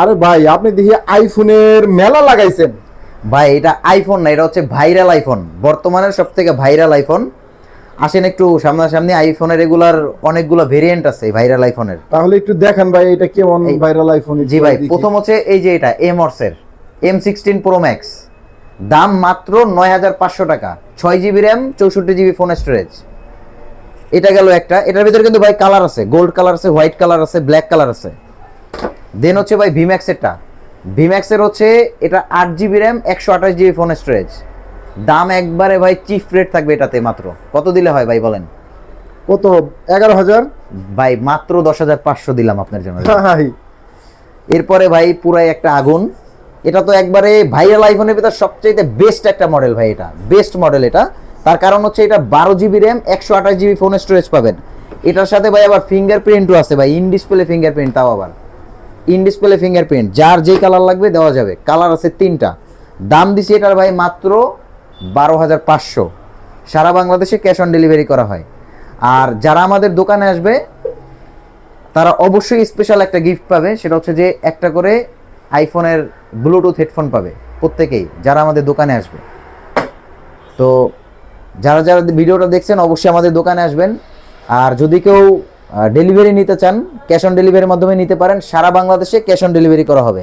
আরে ভাই আপনি দেখি আইফোনের মেলা লাগাইছেন। ভাই এটা আইফোন না এটা হচ্ছে ভাইরাল আইফোন বর্তমানের সব থেকে ভাইরাল আইফোন আসেন একটু সামনাসামনি আইফোনের রেগুলার অনেকগুলো ভেরিয়েন্ট আছে ভাইরাল আইফোনের তাহলে একটু দেখেন ভাই এটা কেমন ভাইরাল আইফোন জি ভাই প্রথম হচ্ছে এই যে এটা এম অর্সের এম সিক্সটিন প্রো ম্যাক্স দাম মাত্র নয় হাজার পাঁচশো টাকা। ছয় জিবি র্যাম চৌষট্টি জিবি ফোন স্টোরেজ এটা গেল একটা। এটার ভিতরে কিন্তু ভাই কালার আছে। গোল্ড কালার আছে হোয়াইট কালার আছে ব্ল্যাক কালার আছে। দেন হচ্ছে ভাই ভিম্যাক্সেরটা ভিম্যাক্সের হচ্ছে এটা আট জিবি র্যাম একশো আঠাশ জিবি ফোন স্টোরেজ দাম একবারে ভাই চিফ রেট থাকবে এটাতে মাত্র। কত দিলে হয় ভাই বলেন? কত? এগারো হাজার? ভাই মাত্র দশ হাজার পাঁচশো দিলাম আপনার জন্য। ভাই এরপরে ভাই পুরাই একটা আগুন। এটা তো একবারে ভাইরাল আইফোনের ভিতর সবচেয়ে বেস্ট একটা মডেল ভাই এটা। বেস্ট মডেল এটা। তার কারণ হচ্ছে এটা বারো জিবি র্যাম একশো আঠাশ জিবি ফোন স্টোরেজ পাবেন। এটার সাথে ভাই আবার ফিঙ্গারপ্রিন্টও আছে ভাই। ইন ডিসপ্লে ফিঙ্গারপ্রিন্ট তাও আবার। ইন ডিসপ্লে ফিঙ্গারপ্রিন্ট, যার যেই কালার লাগবে দেওয়া যাবে। কালার আছে তিনটা। দাম দিছি এটার ভাই মাত্র বারো হাজার পাঁচশো। সারা বাংলাদেশে ক্যাশ অন ডেলিভারি করা হয়। আর যারা আমাদের দোকানে আসবে, তারা অবশ্যই স্পেশাল একটা গিফট পাবে। সেটা হচ্ছে যে একটা করে আইফোনের ব্লুটুথ হেডফোন পাবে প্রত্যেকেই, যারা আমাদের দোকানে আসবে। তো যারা যারা ভিডিওটা দেখছেন, অবশ্যই আমাদের দোকানে আসবেন। আর যদি কেউ ডেলিভারি নিতে চান ক্যাশ অন ডেলিভারির মাধ্যমে নিতে পারেন। সারা বাংলাদেশে ক্যাশ অন ডেলিভারি করা হবে।